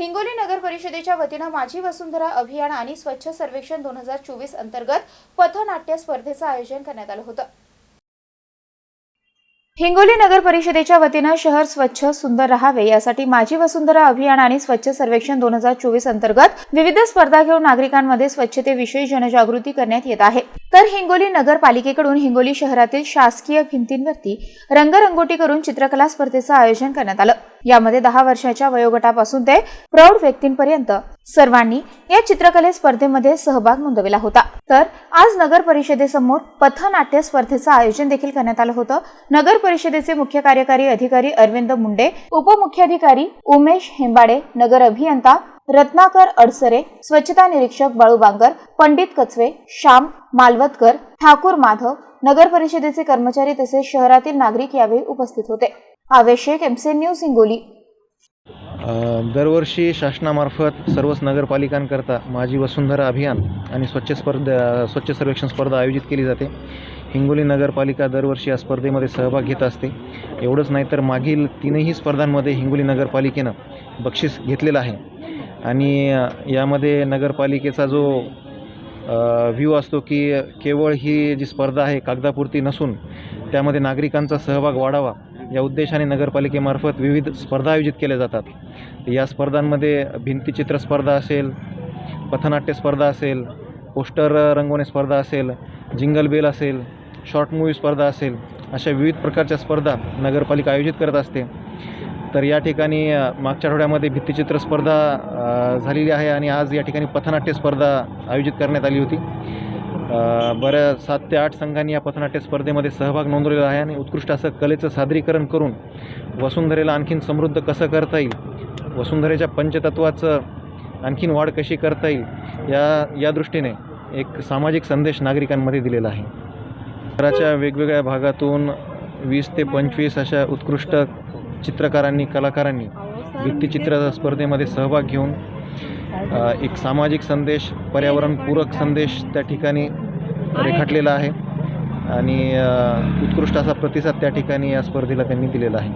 हिंगोली नगर परिषदेच्या वतीनं माझी वसुंधरा अभियान आणि स्वच्छ सर्वेक्षण दोन हजार चोवीस अंतर्गत पथनाट्य स्पर्धेचं आयोजन करण्यात आलं होतं. हिंगोली नगर परिषदेच्या वतीनं शहर स्वच्छ सुंदर राहावे यासाठी माझी वसुंधरा अभियान आणि स्वच्छ सर्वेक्षण दोन हजार चोवीस अंतर्गत विविध स्पर्धा घेऊन नागरिकांमध्ये स्वच्छतेविषयी जनजागृती करण्यात येत आहे. तर हिंगोली नगरपालिकेकडून हिंगोली शहरातील शासकीय भिंतींवरती रंगरंगोटी करून चित्रकला स्पर्धेचं आयोजन करण्यात आलं. यामध्ये दहा वर्षाच्या वयोगटापासून ते प्रौढ व्यक्तींपर्यंत सर्वांनी या चित्रकले स्पर्धेमध्ये सहभाग नोंदविला होता. तर आज नगर परिषदेसमोर पथनाट्य स्पर्धेचं आयोजन देखील करण्यात आलं होतं. नगर परिषदेचे मुख्य कार्यकारी अधिकारी अरविंद मुंडे उपमुख्याधिकारी उमेश हेंबाडे नगर अभियंता रत्नाकर अडसरे स्वच्छता निरीक्षक बाळू बांगर पंडित कचवे श्याम मालवतकर ठाकूर माधव नगर परिषदेचे कर्मचारी तसेच शहरातील नागरिक यावेळी उपस्थित होते. आवश्यक शेख एमसी न्यूज हिंगोली. दरवर्षी शासनामार्फत सर्वच नगरपालिकांकरता माझी वसुंधरा अभियान आणि स्वच्छ स्पर्धा स्वच्छ सर्वेक्षण स्पर्धा आयोजित केली जाते. हिंगोली नगरपालिका दरवर्षी या स्पर्धेमध्ये सहभाग घेत असते. एवढंच नाही तर मागील तीनही स्पर्धांमध्ये हिंगोली नगरपालिकेनं बक्षीस घेतलेलं आहे. आणि यामध्ये नगरपालिकेचा जो व्ह्यू असतो की केवळ ही जी स्पर्धा आहे कागदापुरती नसून त्यामध्ये नागरिकांचा सहभाग वाढावा या उद्देशाने नगरपालिकेमार्फत विविध स्पर्धा आयोजित केल्या जातात. या स्पर्धांमध्ये भिंतीचित्र स्पर्धा असेल पथनाट्य स्पर्धा असेल पोस्टर रंगवणे स्पर्धा असेल जिंगल बेल असेल शॉर्ट मूव्ही स्पर्धा असेल अशा विविध प्रकारच्या स्पर्धा नगरपालिका आयोजित करत असते. तर या ठिकाणी मागच्या आठवड्यामध्ये भित्तिचित्र स्पर्धा झालेली आहे आणि आज या ठिकाणी पथनाट्य स्पर्धा आयोजित करण्यात आली होती. बरं सात ते आठ संघांनी या पथनाट्य स्पर्धेमध्ये सहभाग नोंदवलेला आहे आणि उत्कृष्ट असं कलेचं सादरीकरण करून वसुंधरेला आणखीन समृद्ध कसं करता येईल वसुंधरेच्या पंचतत्वाचं आणखीन वाढ कशी करता येईल या या दृष्टीने एक सामाजिक संदेश नागरिकांमध्ये दिलेला आहे. शहराच्या वेगवेगळ्या भागातून वीस ते पंचवीस अशा उत्कृष्ट चित्रकारांनी कलाकारांनी भित्तिचित्र स्पर्धेमध्ये सहभाग घेऊन एक सामाजिक संदेश पर्यावरणपूरक संदेश त्या ठिकाणी रेखाटलेला आहे आणि उत्कृष्ट असा प्रतिसाद त्या ठिकाणी या स्पर्धेला त्यांनी दिलेला आहे.